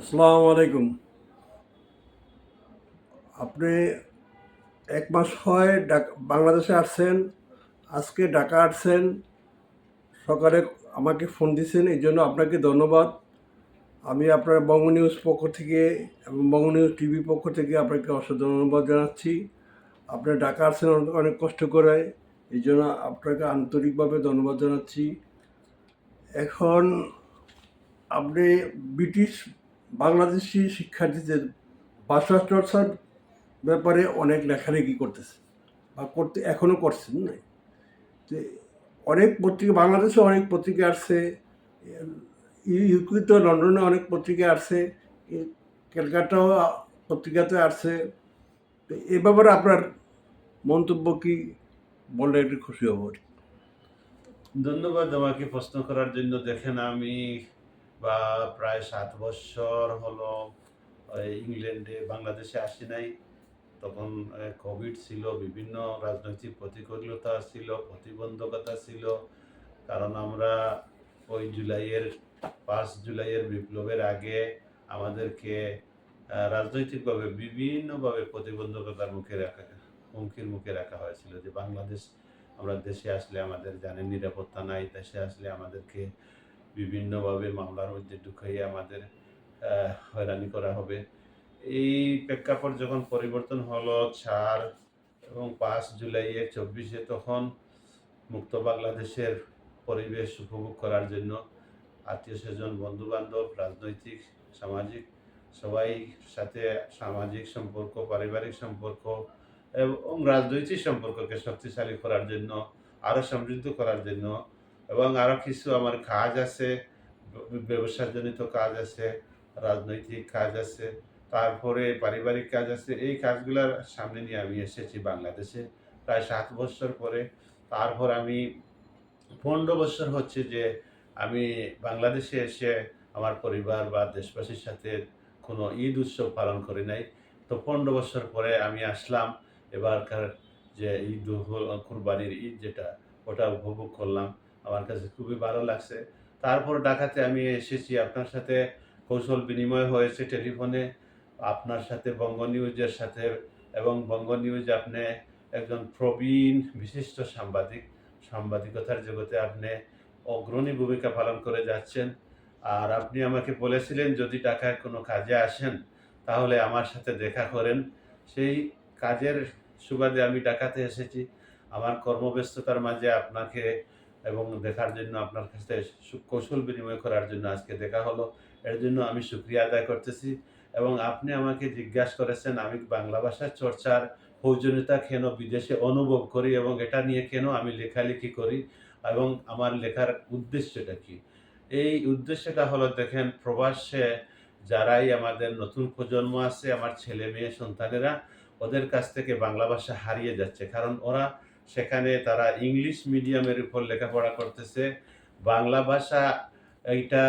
আসসালামু আলাইকুম। আপনি এক মাস হয় বাংলাদেশে আসছেন, আজকে ঢাকা আসছেন, সকালে আমাকে ফোন দিয়েছেন, এই জন্য আপনাকে ধন্যবাদ। আমি আপনার বঙ্গ নিউজ পক্ষ থেকে এবং বঙ্গ নিউজ টিভি পক্ষ থেকে আপনাকে অসংখ্য ধন্যবাদ জানাচ্ছি। আপনি ঢাকা আসছেন অনেক কষ্ট করে, এই জন্য আপনাকে আন্তরিকভাবে ধন্যবাদ জানাচ্ছি। এখন আপনি ব্রিটিশ বাংলাদেশি শিক্ষার্থীদের ভাষা চর্চার ব্যাপারে অনেক লেখালেখি করতেছে বা করতে এখনও করছেন, না? যে অনেক পত্রিকা, বাংলাদেশে অনেক পত্রিকা আসছে, ইউকিতে, লন্ডনে অনেক পত্রিকা আসছে, ক্যালকাটাও পত্রিকাতে আসছে। এ ব্যাপারে আপনার মন্তব্য কি? বললে একটু খুশি হব। ধন্যবাদ, আমাকে প্রশ্ন করার জন্য। দেখেন, আমি বা প্রায় সাত বছর হলো ইংল্যান্ডে, বাংলাদেশে আসি নাই। তখন কোভিড ছিল, বিভিন্ন রাজনৈতিক প্রতিকূলতা ছিল, প্রতিবন্ধকতা ছিল। কারণ আমরা ওই জুলাইয়ের, পাঁচ জুলাইয়ের বিপ্লবের আগে আমাদেরকে রাজনৈতিকভাবে বিভিন্নভাবে প্রতিবন্ধকতার মুখে রাখা, হুমকির মুখে রাখা হয়েছিল যে বাংলাদেশ, আমরা দেশে আসলে আমাদের জানেন নিরাপত্তা নাই, দেশে আসলে আমাদেরকে বিভিন্নভাবে মামলার মধ্যে ঢুকাইয়ে আমাদের হয়রানি করা হবে। এই প্রেক্ষাপট যখন পরিবর্তন হলো চার এবং পাঁচ জুলাইয়ে চব্বিশে, তখন মুক্ত বাংলাদেশের পরিবেশ উপভোগ করার জন্য আত্মীয় স্বজন বন্ধু বান্ধব রাজনৈতিক, সামাজিক, সবাই সাথে সামাজিক সম্পর্ক, পারিবারিক সম্পর্ক এবং রাজনৈতিক সম্পর্ককে শক্তিশালী করার জন্য, আরও সমৃদ্ধ করার জন্য এবং আরও কিছু আমার কাজ আছে ব্যবসাজনিত কাজ আছে, রাজনৈতিক কাজ আছে, তারপরে পারিবারিক কাজ আছে, এই কাজগুলোর সামনে নিয়ে আমি এসেছি বাংলাদেশে। প্রায় সাত বছর পরে তারপর আমি পনেরো বছর হচ্ছে যে আমি বাংলাদেশে এসে আমার পরিবার বা দেশবাসীর সাথে কোনো ঈদ উৎসব পালন করি নাই। তো পনেরো বছর পরে আমি আসলাম, এবারকার যে ঈদ কুরবানির ঈদ যেটা, ওটা উপভোগ করলাম। আমার কাছে খুবই ভালো লাগছে। তারপর ঢাকাতে আমি এসেছি, আপনার সাথে কৌশল বিনিময় হয়েছে টেলিফোনে। আপনার সাথে বঙ্গ নিউজের সাথে এবং বঙ্গ নিউজ আপনি একজন প্রবীণ, বিশিষ্ট সাংবাদিক। সাংবাদিকতার জগতে আপনি অগ্রণী ভূমিকা পালন করে যাচ্ছেন। আর আপনি আমাকে বলেছিলেন, যদি টাকার কোনো কাজে আসেন, তাহলে আমার সাথে দেখা করেন। সেই কাজের সুবাদে আমি ডাকাতে এসেছি। আমার কর্মব্যস্ততার মাঝে আপনাকে এবং দেখার জন্য আপনার কাছে কৌশল বিনিময় করার জন্য আজকে দেখা হলো। এর জন্য আমি শুক্রিয়া আদায় করতেছি এবং আপনি আমাকে জিজ্ঞাসা করেছেন আমি বাংলা ভাষার চর্চার প্রয়োজনীয়তা কেন বিদেশে অনুভব করি এবং এটা নিয়ে কেন আমি লেখালেখি করি এবং আমার লেখার উদ্দেশ্যটা কি? এই উদ্দেশ্যটা হলো দেখেন, প্রবাসে যারাই আমাদের নতুন প্রজন্ম আছে, আমার ছেলে মেয়ে, সন্তানেরা, ওদের কাছ থেকে বাংলা ভাষা হারিয়ে যাচ্ছে। কারণ ওরা সেখানে তারা ইংলিশ মিডিয়ামের উপর লেখাপড়া করতেছে। বাংলা ভাষা এইটা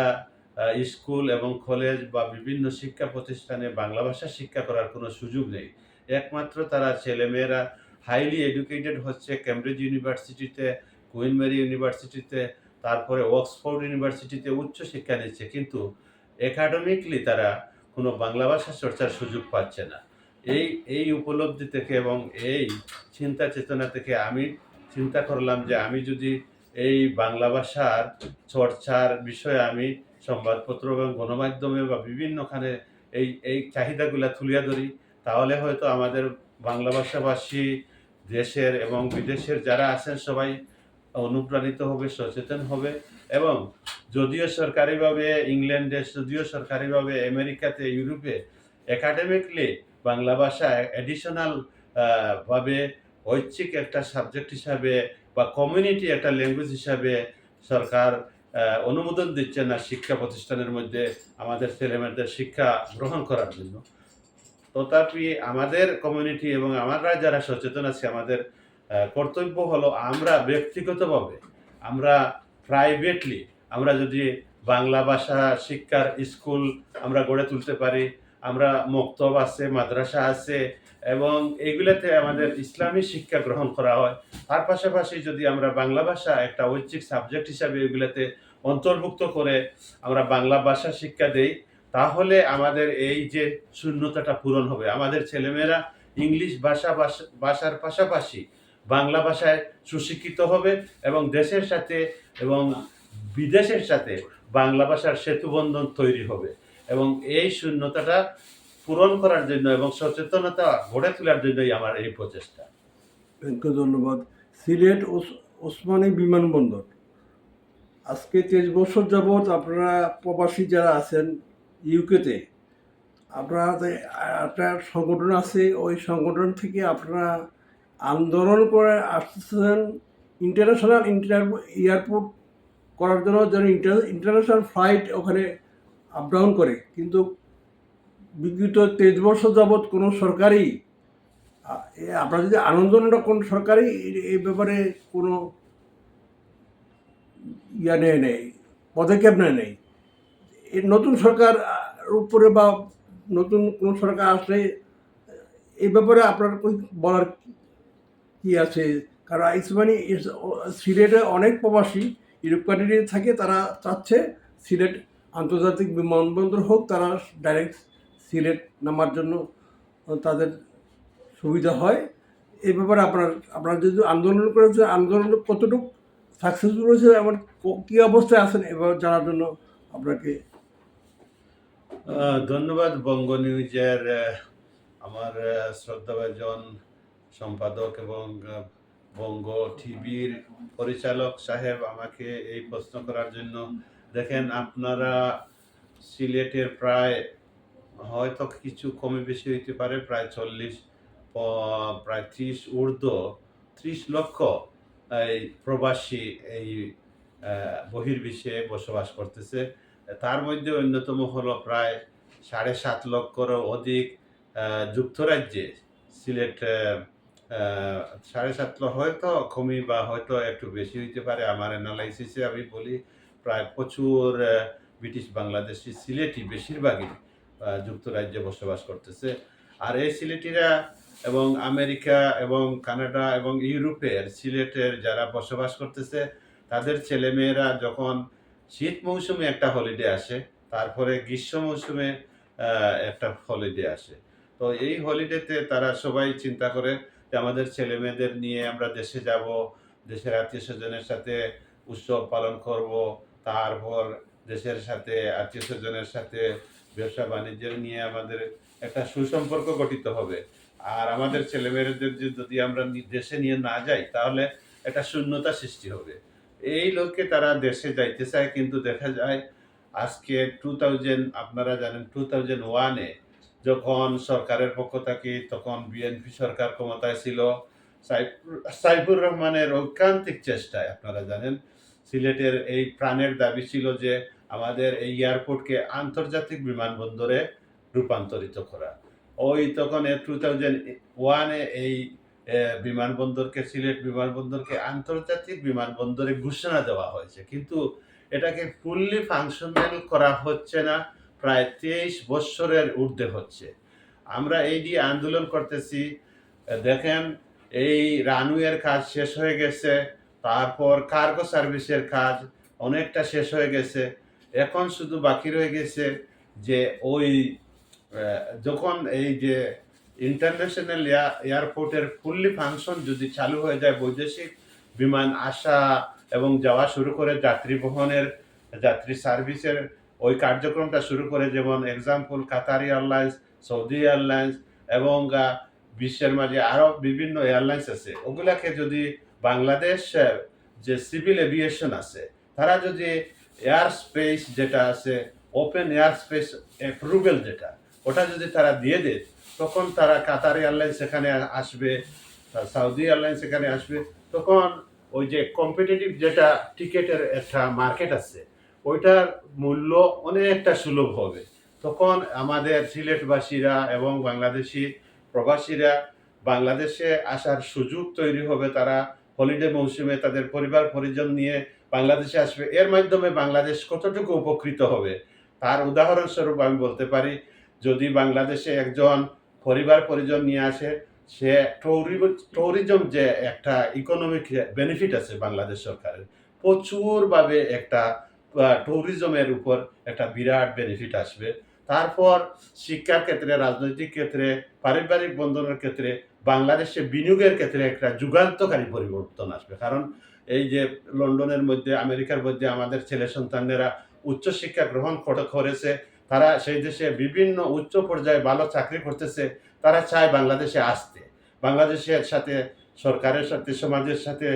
স্কুল এবং কলেজ বা বিভিন্ন শিক্ষা প্রতিষ্ঠানে বাংলা ভাষা শিক্ষা করার কোনো সুযোগ নেই। একমাত্র তারা ছেলেমেয়েরা হাইলি এডুকেটেড হচ্ছে ক্যামব্রিজ ইউনিভার্সিটিতে কুইন মেরি ইউনিভার্সিটিতে তারপরে অক্সফোর্ড ইউনিভার্সিটিতে উচ্চ শিক্ষা নিচ্ছে। কিন্তু একাডেমিকলি তারা কোনো বাংলা ভাষা চর্চার সুযোগ পাচ্ছে না। এই এই উপলব্ধি থেকে এবং এই চিন্তা চেতনা থেকে আমি চিন্তা করলাম যে আমি যদি এই বাংলা ভাষার চর্চার বিষয়ে আমি সংবাদপত্র এবং গণমাধ্যমে বা বিভিন্নখানে এই এই চাহিদাগুলো তুলিয়া ধরি, তাহলে হয়তো আমাদের বাংলা ভাষাভাষী দেশের এবং বিদেশের যারা আছেন সবাই অনুপ্রাণিত হবে, সচেতন হবে এবং যদিও সরকারিভাবে ইংল্যান্ডে, যদিও সরকারিভাবে আমেরিকাতে, ইউরোপে একাডেমিকলি বাংলা ভাষা অ্যাডিশনাল ভাবে ঐচ্ছিক একটা সাবজেক্ট হিসাবে বা কমিউনিটি একটা ল্যাঙ্গুয়েজ হিসাবে সরকার অনুমোদন দিচ্ছে না শিক্ষা প্রতিষ্ঠানের মধ্যে আমাদের ছেলেমেয়েদের শিক্ষা গ্রহণ করার জন্য। তথাপি আমাদের কমিউনিটি এবং আমরা যারা সচেতন আছি, আমাদের কর্তব্য হলো আমরা ব্যক্তিগতভাবে, আমরা প্রাইভেটলি আমরা যদি বাংলা ভাষা শিক্ষার স্কুল আমরা গড়ে তুলতে পারি আমরা মক্তব আছে, মাদ্রাসা আছে এবং এইগুলোতে আমাদের ইসলামী শিক্ষা গ্রহণ করা হয়। তার পাশাপাশি যদি আমরা বাংলা ভাষা একটা ঐচ্ছিক সাবজেক্ট হিসাবে এগুলোতে অন্তর্ভুক্ত করে আমরা বাংলা ভাষা শিক্ষা দেই, তাহলে আমাদের এই যে শূন্যতাটা পূরণ হবে। আমাদের ছেলেমেয়েরা ইংলিশ ভাষা- ভাষার পাশাপাশি বাংলা ভাষায় সুশিক্ষিত হবে এবং দেশের সাথে এবং বিদেশের সাথে বাংলা ভাষার সেতুবন্ধন তৈরি হবে। এবং এই শূন্যতাটা পূরণ করার জন্য এবং সচেতনতা গড়ে তোলার জন্যই আমার এই প্রচেষ্টা। ধন্যবাদ। সিলেট ওস- ওসমানী বিমানবন্দর। আজকে তেইশ বছর যাবৎ আপনারা প্রবাসী যারা আছেন ইউকেতে, আপনারা একটা সংগঠন আছে, ওই সংগঠন থেকে আপনারা আন্দোলন করে আসতেছেন ইন্টারন্যাশনাল ইন্টার এয়ারপোর্ট করার জন্য, যেন ইন্টারন্যাশনাল ফ্লাইট ওখানে আপ ডাউন করে, কিন্তু বিগত তেইশ বছর যাবৎ কোনো সরকারই আপনারা যদি আনন্দটা কোন সরকারই এই ব্যাপারে কোনো ইয়া নেয় নেই, পদক্ষেপ নেয় নেই নতুন সরকার উপরে বা নতুন কোনো সরকার আসলে এই ব্যাপারে আপনার বলার কি আছে? কারণ ইসমানি সিলেটে অনেক প্রবাসী, ইউরোপ কান্ট্রি থাকে, তারা চাচ্ছে সিলেট আন্তর্জাতিক বিমানবন্দর হোক, তারা ডাইরেক্ট সিলেট নামার জন্য তাদের সুবিধা হয়। এই ব্যাপারে আপনার, আপনারা যদি আন্দোলন করেছে আন্দোলন কতটুকু সাকসেসফুল হয়েছে এমন ক- কী অবস্থায় আছেন এবার জানার জন্য আপনাকে ধন্যবাদ বঙ্গ নিউজের আমার শ্রদ্ধাভাজন সম্পাদক এবং বঙ্গ টিভির পরিচালক সাহেব আমাকে এই প্রশ্ন করার জন্য দেখেন আপনারা সিলেটের প্রায় হয়তো কিছু কমে বেশি হইতে পারে, প্রায় চল্লিশ প্রায় ত্রিশ ঊর্ধ্ব, ত্রিশ লক্ষ এই প্রবাসী এই বহির্বিশ্বে বসবাস করতেছে। তার মধ্যে অন্যতম হলো প্রায় সাড়ে সাত লক্ষরও অধিক যুক্তরাজ্যে সিলেট সাড়ে সাত লক্ষ হয়তো কমি বা হয়তো একটু বেশি হইতে পারে। আমার অ্যানালাইসিসে আমি বলি প্রায় প্রচুর ব্রিটিশ বাংলাদেশি সিলেটি বেশিরভাগই যুক্তরাজ্যে বসবাস করতেছে। আর এই সিলেটিরা এবং আমেরিকা এবং কানাডা এবং ইউরোপের সিলেটের যারা বসবাস করতেছে, তাদের ছেলেমেয়েরা যখন শীত মৌসুমে একটা হলিডে আসে, তারপরে গ্রীষ্ম মৌসুমে একটা হলিডে আসে। তো এই হলিডেতে তারা সবাই চিন্তা করে যে আমাদের ছেলে মেয়েদের নিয়ে আমরা দেশে যাব, দেশের আত্মীয় স্বজনের সাথে উৎসব পালন করব তারপর দেশের সাথে, আত্মীয় স্বজনের সাথে ব্যবসা বাণিজ্য নিয়ে আমাদের একটা সুসম্পর্ক গঠিত হবে। আর আমাদের ছেলেমেয়েদের যদি আমরা দেশে নিয়ে না যাই, তাহলে একটা শূন্যতা সৃষ্টি হবে। এই লোককে তারা দেশে যাইতে চায়, কিন্তু দেখা যায় আজকে টু থাউজেন্ড আপনারা জানেন টু থাউজেন্ড ওয়ানে যখন সরকারের পক্ষ থেকে, তখন বিএনপি সরকার ক্ষমতায় ছিল। সাইফুর রহমানের ঐকান্তিক চেষ্টায়, আপনারা জানেন সিলেটের এই প্রাণের দাবি ছিল যে আমাদের এই এয়ারপোর্টকে আন্তর্জাতিক বিমানবন্দরে রূপান্তরিত করা। ওই তখন টু থাউজেন্ড ওয়ানে এই বিমানবন্দরকে, সিলেট বিমানবন্দরকে আন্তর্জাতিক বিমানবন্দরে ঘোষণা দেওয়া হয়েছে। কিন্তু এটাকে ফুললি ফাংশনাল করা হচ্ছে না, প্রায় তেইশ বৎসরের ঊর্ধ্বে হচ্ছে। আমরা এই নিয়ে আন্দোলন করতেছি। দেখেন, এই রানওয়ের কাজ শেষ হয়ে গেছে। তারপর কার্গো সার্ভিসের কাজ অনেকটা শেষ হয়ে গেছে। এখন শুধু বাকি রয়ে গেছে যে ওই যখন এই যে ইন্টারন্যাশনাল এয়ারপোর্টের ফুললি ফাংশন যদি চালু হয়ে যায় বৈদেশিক বিমান আসা এবং যাওয়া শুরু করে যাত্রী বহনের, যাত্রী সার্ভিসের ওই কার্যক্রমটা শুরু করে যেমন example Qatar airlines Saudi airlines এবং বিশ্বের মাঝে আরও বিভিন্ন এয়ারলাইন্স আছে। ওগুলাকে যদি বাংলাদেশ আহ, যে সিভিল এভিয়েশন আছে তারা যদি এয়ার স্পেস যেটা আছে ওপেন এয়ার স্পেস অ্যাপ্রুভেল যেটা ওটা যদি তারা দিয়ে দেয় তখন তারা কাতার এয়ারলাইন্স সেখানে আসবে সাউদি এয়ারলাইন্স সেখানে আসবে তখন ওই যে কম্পিটিটিভ যেটা টিকেটের একটা মার্কেট আছে ওইটার মূল্য অনেকটা সুলভ হবে। তখন আমাদের সিলেটবাসীরা এবং বাংলাদেশি প্রবাসীরা বাংলাদেশে আসার সুযোগ তৈরি হবে তারা হলিডে মৌসুমে তাদের পরিবার, পরিজন নিয়ে বাংলাদেশে আসবে। এর মাধ্যমে বাংলাদেশ কতটুকু উপকৃত হবে? তার উদাহরণস্বরূপ আমি বলতে পারি, যদি বাংলাদেশে একজন পরিবার, পরিজন নিয়ে আসে, সে ট্যুরিজম যে একটা ইকোনমিক বেনিফিট আছে বাংলাদেশ সরকারের, প্রচুরভাবে একটা ট্যুরিজমের উপর একটা বিরাট বেনিফিট আসবে। তারপর শিক্ষার ক্ষেত্রে, রাজনৈতিক ক্ষেত্রে, পারিবারিক বন্ধনের ক্ষেত্রে বাংলাদেশে বিনিয়োগের ক্ষেত্রে একটা যুগান্তকারী পরিবর্তন আসবে। কারণ এই যে লন্ডনের মধ্যে, আমেরিকার মধ্যে আমাদের ছেলে সন্তানেরা উচ্চশিক্ষা গ্রহণ করেছে, তারা সেই দেশে বিভিন্ন উচ্চ পর্যায়ে ভালো চাকরি করতেছে, তারা চায় বাংলাদেশে আসতে। বাংলাদেশের সাথে, সরকারের সাথে, সমাজের সাথে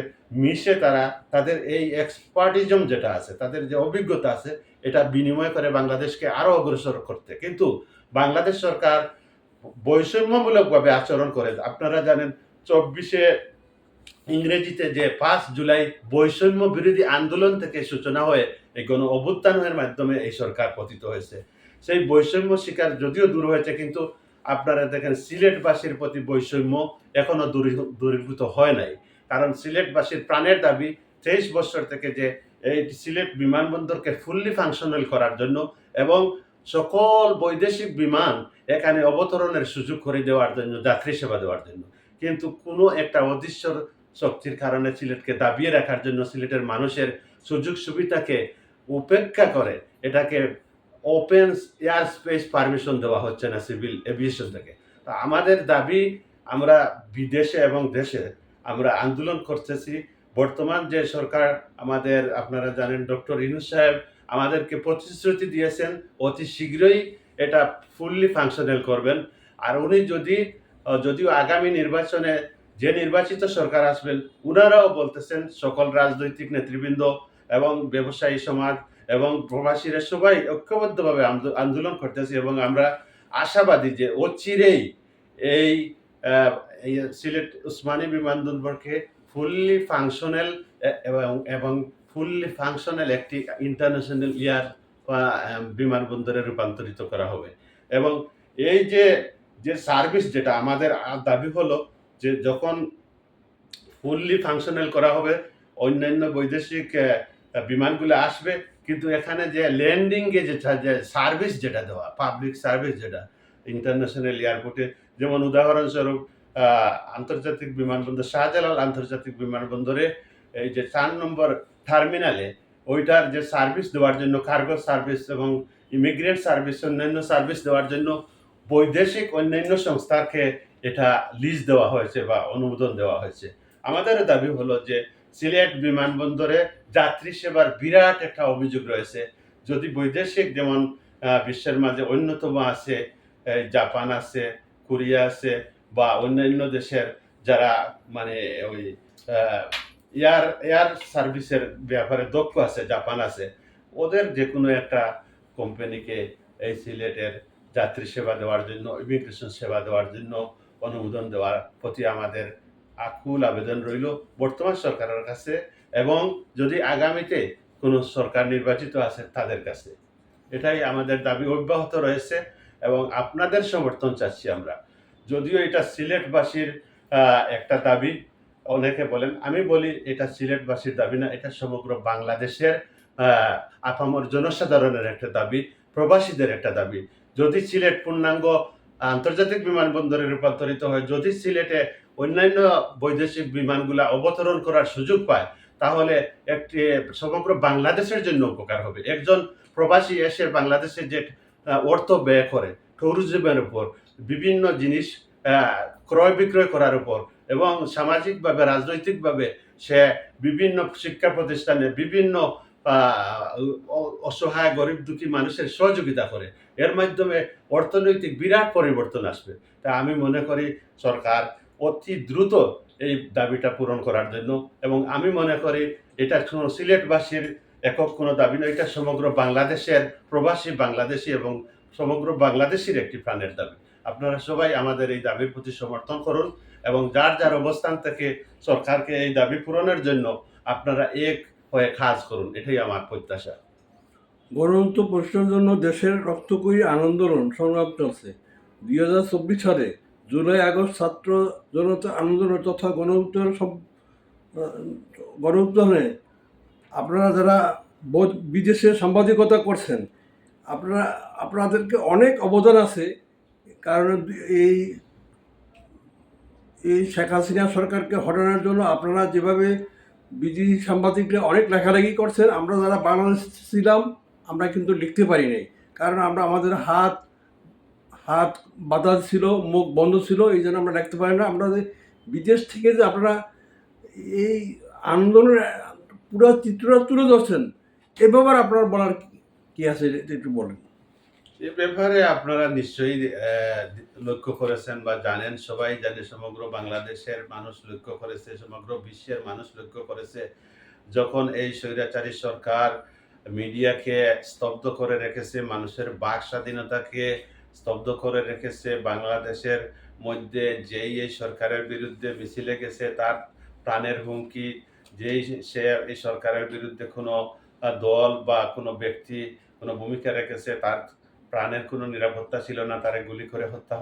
মিশে তারা, তাদের এই এক্সপার্টিজম যেটা আছে, তাদের যে অভিজ্ঞতা আছে, এটা বিনিময় করে বাংলাদেশকে আরও অগ্রসর করতে। কিন্তু বাংলাদেশ সরকার বৈষম্যমূলকভাবে আচরণ করে। আপনারা জানেন, চব্বিশে ইংরেজিতে যে পাঁচ জুলাই বৈষম্য বিরোধী আন্দোলন থেকে সূচনা হয়ে এই গণ অভ্যুত্থানের মাধ্যমে এই সরকার পতিত হয়েছে। সেই বৈষম্য শিকার যদিও দূর হয়েছে, কিন্তু আপনারা দেখেন, সিলেটবাসীর প্রতি বৈষম্য এখনও দূরী- দূরীভূত হয় নাই। কারণ সিলেটবাসীর প্রাণের দাবি, তেইশ বছর থেকে যে এই সিলেট বিমানবন্দরকে ফুললি ফাংশনাল করার জন্য এবং সকল বৈদেশিক বিমান এখানে অবতরণের সুযোগ করে দেওয়ার জন্য, যাত্রী সেবা দেওয়ার জন্য। কিন্তু কোনো একটা অদৃশ্য শক্তির কারণে সিলেটকে দাবিয়ে রাখার জন্য সিলেটের মানুষের সুযোগ সুবিধাকে উপেক্ষা করে এটাকে ওপেন এয়ার স্পেস পারমিশন দেওয়া হচ্ছে না সিভিল এভিয়েশন থেকে। তো আমাদের দাবি, আমরা বিদেশে এবং দেশে আমরা আন্দোলন করতেছি। বর্তমান যে সরকার, আমাদের আপনারা জানেন ডক্টর ইনুস সাহেব আমাদেরকে প্রতিশ্রুতি দিয়েছেন, অতি শীঘ্রই এটা ফুললি ফাংশনাল করবেন। আর উনি যদি যদিও আগামী নির্বাচনে যে নির্বাচিত সরকার আসবেন, উনারাও বলতেছেন সকল রাজনৈতিক নেতৃবৃন্দ এবং ব্যবসায়ী সমাজ এবং প্রবাসীরা সবাই ঐক্যবদ্ধভাবে আন্দো- আন্দোলন করতেছে এবং আমরা আশাবাদী যে অচিরেই এই সিলেট উসমানী বিমানবন্দরকে ফুললি ফাংশনাল এবং ফুললি ফাংশনাল একটি ইন্টারন্যাশনাল এয়ার বিমানবন্দরে রূপান্তরিত করা হবে। এবং এই যে যে সার্ভিস যেটা আমাদের দাবি হলো যে যখন ফুললি ফাংশনাল করা হবে, অন্যান্য বৈদেশিক বিমানগুলো আসবে, কিন্তু এখানে যে ল্যান্ডিংয়ে যেটা, যে সার্ভিস যেটা দেওয়া পাবলিক সার্ভিস যেটা ইন্টারন্যাশনাল এয়ারপোর্টে যেমন উদাহরণস্বরূপ আন্তর্জাতিক বিমানবন্দর, শাহজালাল আন্তর্জাতিক বিমানবন্দরে এই যে চার নম্বর টার্মিনালে ওইটার যে সার্ভিস দেওয়ার জন্য কার্গো সার্ভিস এবং ইমিগ্রেন্ট সার্ভিস অন্যান্য সার্ভিস দেওয়ার জন্য বৈদেশিক অন্যান্য সংস্থাকে এটা লিজ দেওয়া হয়েছে বা অনুমোদন দেওয়া হয়েছে। আমাদের দাবি হলো যে সিলেট বিমানবন্দরে যাত্রী সেবার বিরাট একটা অভিযোগ রয়েছে। যদি বৈদেশিক যেমন বিশ্বের মাঝে অন্যতম আছে জাপান আছে, কোরিয়া আছে বা অন্যান্য দেশের যারা মানে ওই এয়ার এয়ার সার্ভিসের ব্যাপারে দক্ষ আছে, জাপান আছে। ওদের যে কোনো একটা কোম্পানিকে এই সিলেটের যাত্রী সেবা দেওয়ার জন্য, ইমিগ্রেশন সেবা দেওয়ার জন্য অনুমোদন দেওয়ার প্রতি আমাদের আকুল আবেদন রইল বর্তমান সরকারের কাছে এবং যদি আগামীতে কোনো সরকার নির্বাচিত আছে তাদের কাছে। এটাই আমাদের দাবি, অব্যাহত রয়েছে এবং আপনাদের সমর্থন চাচ্ছি আমরা। যদিও এটা সিলেটবাসীর একটা দাবি অনেকে বলেন, আমি বলি এটা সিলেটবাসীর দাবি না, এটা সমগ্র বাংলাদেশের আপামর জনসাধারণের একটা দাবি, প্রবাসীদের একটা দাবি। যদি সিলেট পূর্ণাঙ্গ আন্তর্জাতিক বিমানবন্দরে রূপান্তরিত হয়, যদি সিলেটে অন্যান্য বৈদেশিক বিমানগুলা অবতরণ করার সুযোগ পায়, তাহলে একটি সমগ্র বাংলাদেশের জন্য উপকার হবে। একজন প্রবাসী এসে বাংলাদেশে যে অর্থ ব্যয় করে ট্যুরিজমের উপর, বিভিন্ন জিনিস ক্রয় বিক্রয় করার উপর এবং সামাজিকভাবে, রাজনৈতিকভাবে সে বিভিন্ন শিক্ষা প্রতিষ্ঠানে বিভিন্ন অসহায়, গরিব দুঃখী মানুষের সহযোগিতা করে। এর মাধ্যমে অর্থনৈতিক বিরাট পরিবর্তন আসবে। তা আমি মনে করি সরকার অতি দ্রুত এই দাবিটা পূরণ করার জন্য এবং আমি মনে করি এটা কোনো সিলেটবাসীর একক কোনো দাবি নয়, এটা সমগ্র বাংলাদেশের প্রবাসী বাংলাদেশি এবং সমগ্র বাংলাদেশের একটি প্রাণের দাবি। আপনারা সবাই আমাদের এই দাবির প্রতি সমর্থন করুন এবং যার যার অবস্থান থেকে সরকারকে এই দাবি পূরণের জন্য আপনারা এক হয়ে কাজ করুন, এটাই আমার প্রত্যাশা। গণতন্ত্র প্রশ্নের জন্য দেশের রক্তকরী আন্দোলন সংগ্রাম চলছে দুই হাজার চব্বিশ সালে জুলাই আগস্ট ছাত্র জনতা আন্দোলন তথা গণউত্তর গণউত্তরণে আপনারা যারা বিদেশে সাংবাদিকতা করছেন, আপনারা আপনাদেরকে অনেক অবদান আছে। কারণ এই এই শেখ হাসিনা সরকারকে হটানোর জন্য আপনারা যেভাবে বিদেশি সাংবাদিকরা অনেক লেখালেখি করছেন, আমরা যারা বাংলাদেশ ছিলাম, আমরা কিন্তু লিখতে পারি নাই। কারণ আমরা, আমাদের হাত হাত বাঁধা ছিল, মুখ বন্ধ ছিল, এই জন্য আমরা লিখতে পারি না। আমরা বিদেশ থেকে যে আপনারা এই আন্দোলনের পুরো চিত্রটা তুলে ধরছেন, এ ব্যাপারে আপনার বলার কি আছে, একটু বলেন। এ ব্যাপারে আপনারা নিশ্চয়ই লক্ষ্য করেছেন বা জানেন সবাই জানে সমগ্র বাংলাদেশের মানুষ লক্ষ্য করেছে, সমগ্র বিশ্বের মানুষ লক্ষ্য করেছে। যখন এই স্বৈরাচারী সরকার মিডিয়াকে স্তব্ধ করে রেখেছে, মানুষের বাক স্বাধীনতাকে স্তব্ধ করে রেখেছে, বাংলাদেশের মধ্যে যেই এই সরকারের বিরুদ্ধে মিছিলে গেছে, তার প্রাণের হুমকি, যেই সে এই সরকারের বিরুদ্ধে কোনো দল বা কোনো ব্যক্তি কোনো ভূমিকা রেখেছে, তার প্রাণের কোনো নিরাপত্তা ছিল না, তারে গুলি করে হত্যা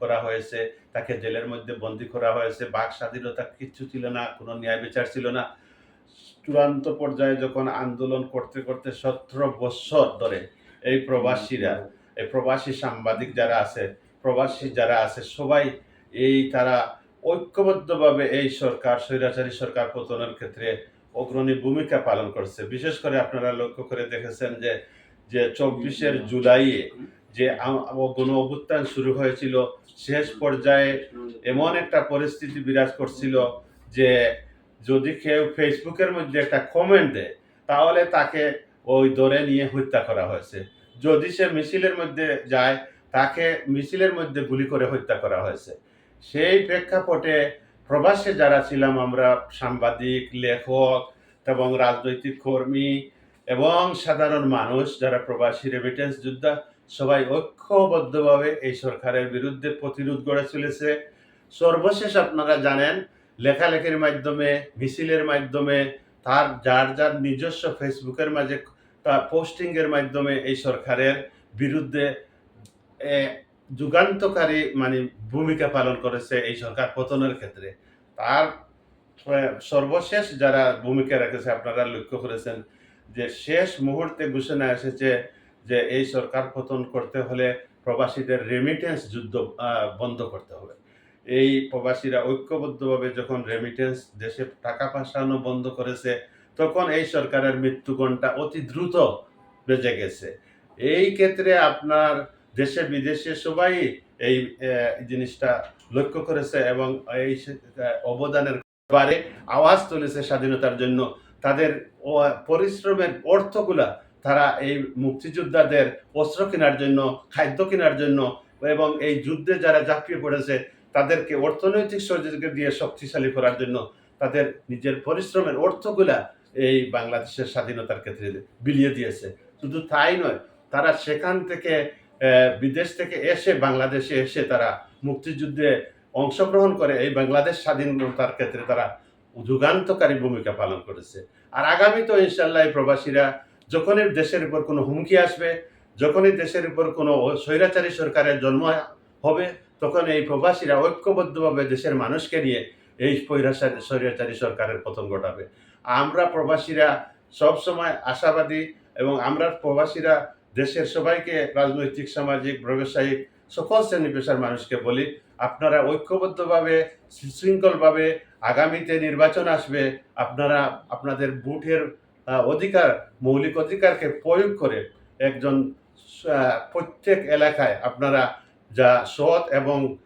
করা হয়েছে, তাকে জেলের মধ্যে বন্দি করা হয়েছে, বাক স্বাধীনতা কিচ্ছু ছিল না, কোনো ন্যায় বিচার ছিল না। চূড়ান্ত পর্যায়ে যখন আন্দোলন করতে করতে সতেরো বৎসর ধরে এই প্রবাসীরা, এই প্রবাসী সাংবাদিক যারা আছে, প্রবাসী যারা আছে, সবাই এই তারা ঐক্যবদ্ধভাবে এই সরকার, স্বৈরাচারী সরকার পতনের ক্ষেত্রে অগ্রণী ভূমিকা পালন করছে। বিশেষ করে আপনারা লক্ষ্য করে দেখেছেন যে যে চব্বিশের জুলাইয়ে যে গণ অভ্যুত্থান শুরু হয়েছিল, শেষ পর্যায়ে এমন একটা পরিস্থিতি বিরাজ করছিল যে যদি কেউ ফেসবুকের মধ্যে একটা কমেন্ট দেয়, তাহলে তাকে ওই দরে নিয়ে হত্যা করা হয়েছে। যদি সে মিছিলের মধ্যে যায়, তাকে মিছিলের মধ্যে গুলি করে হত্যা করা হয়েছে। সেই প্রেক্ষাপটে প্রবাসে যারা ছিলাম আমরা, সাংবাদিক, লেখক এবং রাজনৈতিক কর্মী এবং সাধারণ মানুষ যারা প্রবাসী রেমিটেন্স যোদ্ধা, সবাই ঐক্যবদ্ধভাবে এই সরকারের বিরুদ্ধে প্রতিরোধ গড়ে চলেছে। সর্বশেষ আপনারা জানেন, লেখালেখির মাধ্যমে, মিছিলের মাধ্যমে, তার যার যার নিজস্ব ফেসবুকের মাঝে পোস্টিংয়ের মাধ্যমে এই সরকারের বিরুদ্ধে যুগান্তকারী মানে ভূমিকা পালন করেছে এই সরকার পতনের ক্ষেত্রে। তার সর্বশেষ যারা ভূমিকা রেখেছে, আপনারা লক্ষ্য করেছেন যে শেষ মুহূর্তে ঘোষণা এসেছে যে এই সরকার পতন করতে হলে প্রবাসীদের রেমিটেন্স যুদ্ধ বন্ধ করতে হবে। এই প্রবাসীরা ঐক্যবদ্ধভাবে যখন রেমিটেন্স দেশে টাকা পাঠানো বন্ধ করেছে, তখন এই সরকারের মৃত্যু ঘণ্টা অতি দ্রুত বেজে গেছে। এই ক্ষেত্রে আপনার দেশে বিদেশে সবাই এই জিনিসটা লক্ষ্য করেছে এবং এই অবদানের বারে আওয়াজ তুলেছে স্বাধীনতার জন্য। তাদের পরিশ্রমের অর্থগুলা তারা এই মুক্তিযোদ্ধাদের অস্ত্র কেনার জন্য, খাদ্য কেনার জন্য এবং এই যুদ্ধে যারা ঝাঁপিয়ে পড়েছে, তাদেরকে অর্থনৈতিক সহযোগিতা দিয়ে শক্তিশালী করার জন্য তাদের নিজের পরিশ্রমের অর্থগুলা এই বাংলাদেশের স্বাধীনতার ক্ষেত্রে বিলিয়ে দিয়েছে। শুধু তাই নয়, তারা সেখান থেকে বিদেশ থেকে এসে বাংলাদেশে এসে তারা মুক্তিযুদ্ধে অংশগ্রহণ করে, এই বাংলাদেশ স্বাধীনতার ক্ষেত্রে তারা যুগান্তকারী ভূমিকা পালন করেছে। আর আগামী তো ইনশাল্লাহ এই প্রবাসীরা যখনই দেশের উপর কোনো হুমকি আসবে, যখনই দেশের উপর কোনো স্বৈরাচারী সরকারের জন্ম হবে, তখন এই প্রবাসীরা ঐক্যবদ্ধভাবে দেশের মানুষকে নিয়ে এই স্বৈরাচারী সরকারের পতন ঘটাবে। আমরা প্রবাসীরা সব সময় আশাবাদী এবং আমরা প্রবাসীরা দেশের সবাইকে রাজনৈতিক, সামাজিক, ব্যবসায়িক, সকল শ্রেণি পেশার মানুষকে বলি আপনারা ঐক্যবদ্ধভাবে শৃঙ্খলভাবে আগামীতে নির্বাচন আসবে আপনারা আপনাদের আহ, অধিকার মৌলিক অধিকারকে প্রয়োগ করে একজন প্রত্যেক এলাকায় আপনারা যা সৎ এবং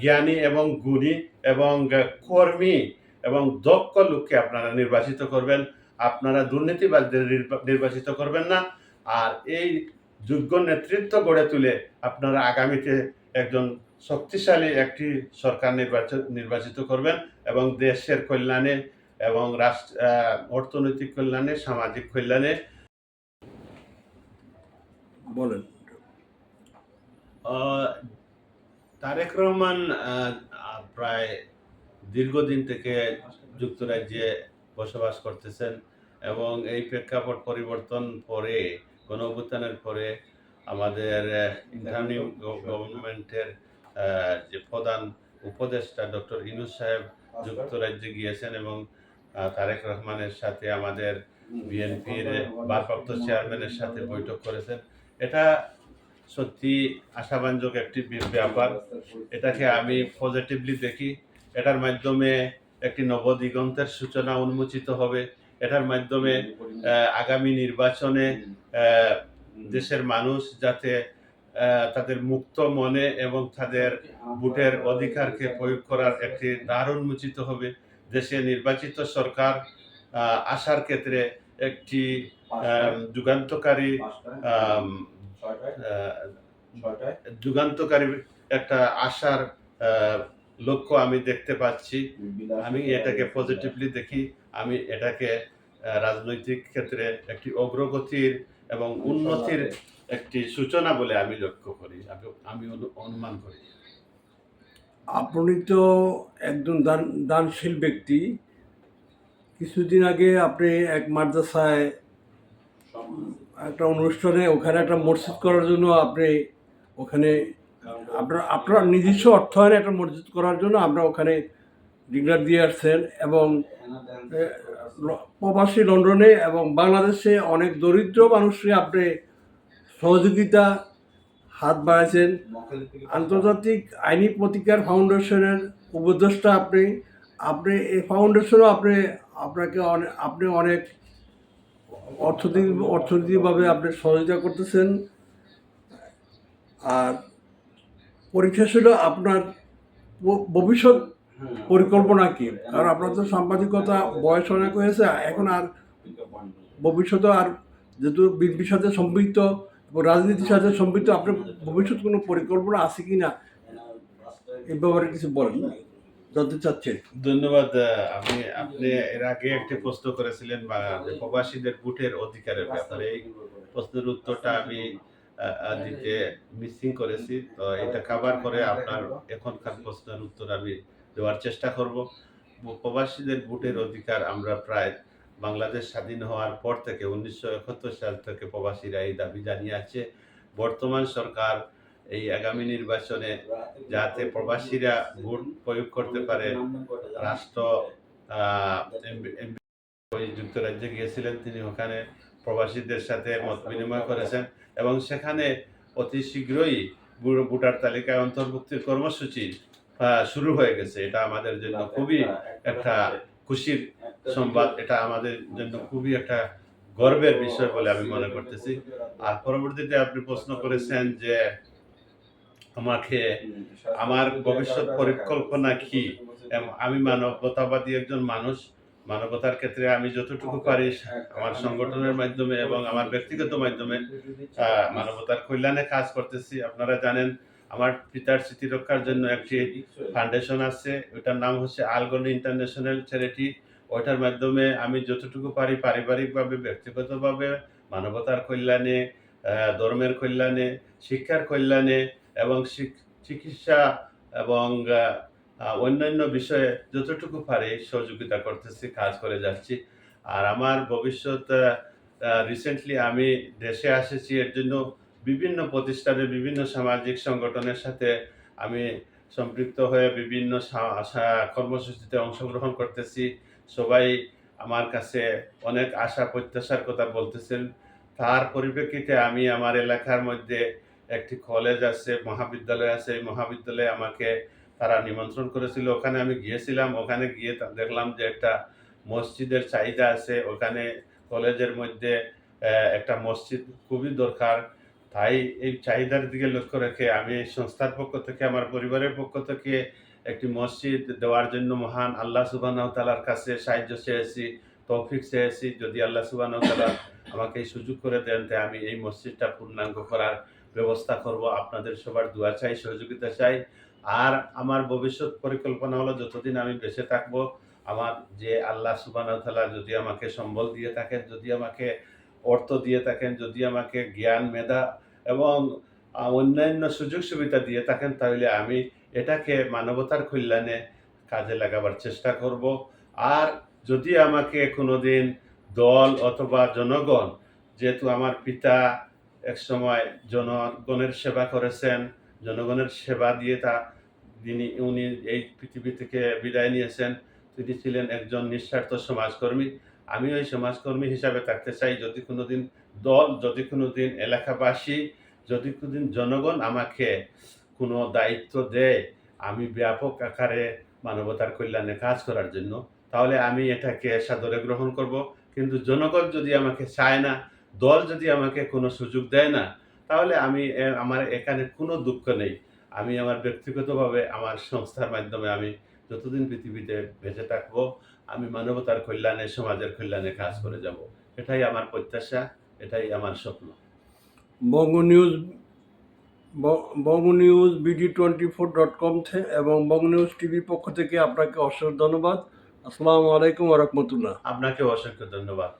জ্ঞানী এবং গুণী এবং কর্মী এবং দক্ষ লোককে আপনারা নির্বাচিত করবেন। আপনারা দুর্নীতিবাদদের নির্বা- নির্বাচিত করবেন না। আর এই যোগ্য নেতৃত্ব গড়ে তুলে আপনারা আগামীতে একজন শক্তিশালী একটি সরকার নির্বাচন নির্বাচিত করবেন এবং দেশের কল্যাণে এবং রাষ্ট্র আহ, অর্থনৈতিক কল্যাণে সামাজিক কল্যাণে। বলেন। তারেক রহমান প্রায় দীর্ঘদিন থেকে যুক্তরাজ্যে বসবাস করতেছেন এবং এই প্রেক্ষাপট পরিবর্তন পরে গণ অভ্যুত্থানের পরে আমাদের ইন্টারনিউ গভর্নমেন্টের যে প্রধান উপদেষ্টা ডক্টর ইনুস সাহেব যুক্তরাজ্যে গিয়েছেন এবং তারেক রহমানের সাথে আমাদের বিএনপির ভারপ্রাপ্ত চেয়ারম্যানের সাথে বৈঠক করেছেন। এটা সত্যি আশাবাঞ্জক একটি ব্যাপার। এটাকে আমি পজিটিভলি দেখি। এটার মাধ্যমে একটি নবদিগন্তের সূচনা উন্মোচিত হবে। এটার মাধ্যমে আগামী নির্বাচনে দেশের মানুষ যাতে তাদের মুক্ত মনে এবং তাদের ভোটের অধিকারকে প্রয়োগ করার একটি দ্বার উন্মোচিত হবে। দেশে নির্বাচিত সরকার আসার ক্ষেত্রে একটি যুগান্তকারী যুগান্তকারী একটা আশার লক্ষ্য আমি দেখতে পাচ্ছি। আমি এটাকে পজিটিভলি দেখি। আমি এটাকে রাজনৈতিক ক্ষেত্রে একটি অগ্রগতির এবং উন্নতির একটি সূচনা বলে আমি লক্ষ্য করি আমি- অনুমান করি। আপনি তো একজন দান দানশীল ব্যক্তি। কিছুদিন আগে আপনি এক মাদ্রাসায় একটা অনুষ্ঠানে ওখানে একটা মসজিদ করার জন্য আপনি ওখানে আপনার আপনার নিজস্ব অর্থায়নে একটা মসজিদ করার জন্য আমরা ওখানে ডিগ্লার দিয়ে আসছেন এবং প্রবাসী লন্ডনে এবং বাংলাদেশে অনেক দরিদ্র মানুষকে আপনি সহযোগিতা হাত বাড়াইছেন। আন্তর্জাতিক আইনি প্রতিকার ফাউন্ডেশনের উপদেষ্টা আপনি আপনি এই ফাউন্ডেশনও আপনি, আপনাকে অনেক আপনি অনেক অর্থনৈতিক অর্থনৈতিকভাবে আপনি সহযোগিতা করতেছেন। আর পরীক্ষা ছিল আপনার ভবিষ্যৎ পরিকল্পনা কি? কারণ আপনার তো সাংবাদিকতা বয়স অনেক হয়েছে এখন আর ভবিষ্যতে আর যেহেতু বিএনপির সাথে সম্পৃক্ত এবং রাজনীতির সাথে সম্পৃক্ত আপনার ভবিষ্যৎ কোনো পরিকল্পনা আছে কি না? এই ব্যাপারে কিছু বলেন জানতে চাচ্ছেন ধন্যবাদ আপনি আপনি এর আগে একটি প্রশ্ন করেছিলেন বা প্রবাসীদের ভোটের অধিকারের ব্যাপারে। এই প্রশ্নের উত্তরটা আমি দিতে মিসিং করেছি। তো এটা কভার করে আপনার এখনকার প্রশ্নের উত্তর আমি দেওয়ার চেষ্টা করব। প্রবাসীদের ভোটের অধিকার আমরা প্রায় বাংলাদেশ স্বাধীন হওয়ার পর থেকে উনিশশো একাত্তর সাল থেকে প্রবাসীরা এই দাবি জানিয়ে আছে। বর্তমান সরকার এই আগামী নির্বাচনে যাতে প্রবাসীরা ভোট প্রয়োগ করতে পারে, রাষ্ট্র যুক্তরাজ্যে গিয়েছিলেন, তিনি ওখানে প্রবাসীদের সাথে মত বিনিময় করেছেন এবং সেখানে অতি শীঘ্রই ভোটার তালিকায় অন্তর্ভুক্তির কর্মসূচি শুরু হয়ে গেছে। এটা আমাদের জন্য খুবই একটা খুশির সংবাদ। এটা আমাদের জন্য খুবই একটা গর্বের বিষয় বলে আমি মনে করতেছি। আর পরবর্তীতে আপনি প্রশ্ন করেছেন যে আমাকে আমার ভবিষ্যৎ পরিকল্পনা কি? আমি মানবতাবাদী একজন মানুষ। মানবতার ক্ষেত্রে আমি যতটুকু পারি আমার সংগঠনের মাধ্যমে এবং আমার ব্যক্তিগত মাধ্যমে আহ, মানবতার কল্যাণে কাজ করতেছি। আপনারা জানেন আমার পিতার স্মৃতি রক্ষার জন্য একটি ফাউন্ডেশন আছে। ওটার নাম হচ্ছে আলগন ইন্টারন্যাশনাল চ্যারিটি ওটার মাধ্যমে আমি যতটুকু পারি পারিবারিকভাবে, ব্যক্তিগতভাবে, মানবতার কল্যাণে ধর্মের কল্যাণে, শিক্ষার কল্যাণে এবং চিকিৎসা এবং অন্যান্য বিষয়ে যতটুকু পারি সহযোগিতা করতেছি, কাজ করে যাচ্ছি। আর আমার ভবিষ্যৎ রিসেন্টলি আমি দেশে এসেছি এর জন্য বিভিন্ন প্রতিষ্ঠানে, বিভিন্ন সামাজিক সংগঠনের সাথে আমি সম্পৃক্ত হয়ে বিভিন্ন কর্মসূচিতে অংশগ্রহণ করতেছি। সবাই আমার কাছে অনেক আশা, প্রত্যাশার কথা বলতেছেন। তার পরিপ্রেক্ষিতে আমি আমার এলাকার মধ্যে একটি কলেজ আছে, মহাবিদ্যালয় আছে। এই মহাবিদ্যালয়ে আমাকে তারা নিমন্ত্রণ করেছিল। ওখানে আমি গিয়েছিলাম। ওখানে গিয়ে দেখলাম যে একটা মসজিদের চাহিদা আছে। ওখানে কলেজের মধ্যে একটা মসজিদ খুবই দরকার। তাই এই চাহিদার দিকে লক্ষ্য রেখে আমি এই সংস্থার পক্ষ থেকে, আমার পরিবারের পক্ষ থেকে একটি মসজিদ দেওয়ার জন্য মহান আল্লাহ সুবাহ তালার কাছে সাহায্য চেয়েছি, তৌফিক চেয়েছি। যদি আল্লাহ সুবাহ তালা আমাকে এই সুযোগ করে দেন, তাই আমি এই মসজিদটা পূর্ণাঙ্গ করার ব্যবস্থা করব। আপনাদের সবার দোয়া চাই, সহযোগিতা চাই। আর আমার ভবিষ্যৎ পরিকল্পনা হলো, যতদিন আমি বেঁচে থাকব, আমার যে আল্লাহ সুবাহ তালা যদি আমাকে সম্বল দিয়ে থাকেন, যদি আমাকে অর্থ দিয়ে থাকেন, যদি আমাকে জ্ঞান, মেধা এবং অন্যান্য সুযোগ সুবিধা দিয়ে থাকেন, তাহলে আমি এটাকে মানবতার কল্যাণে কাজে লাগাবার চেষ্টা করব। আর যদি আমাকে কোনোদিন দল অথবা জনগণ, যেহেতু আমার পিতা এক সময় জনগণের সেবা করেছেন, জনগণের সেবা দিয়ে তা, তিনি, উনি এই পৃথিবী থেকে বিদায় নিয়েছেন, তিনি ছিলেন একজন নিঃস্বার্থ সমাজকর্মী। আমি ওই সমাজকর্মী হিসাবে থাকতে চাই। যদি কোনো দিন দল, যদি কোনো দিন এলাকাবাসী, যদি কোনোদিন জনগণ আমাকে কোনো দায়িত্ব দেয় আমি ব্যাপক আকারে মানবতার কল্যাণে কাজ করার জন্য, তাহলে আমি এটাকে সাদরে গ্রহণ করব। কিন্তু জনগণ যদি আমাকে চায় না, দল যদি আমাকে কোনো সুযোগ দেয় না, তাহলে আমি আমার এখানে কোনো দুঃখ নেই। আমি আমার ব্যক্তিগতভাবে আমার সংস্থার মাধ্যমে আমি যতদিন পৃথিবীতে বেঁচে থাকব আমি মানবতার কল্যাণে সমাজের কল্যাণে কাজ করে যাব। এটাই আমার প্রত্যাশা এটাই আমার স্বপ্ন। Banga news Banga news BD twenty four dot com এবং বঙ্গ নিউজ টিভির পক্ষ থেকে আপনাকে অসংখ্য ধন্যবাদ। আসসালামু আলাইকুম রহমতুল্লাহ। আপনাকে অসংখ্য ধন্যবাদ।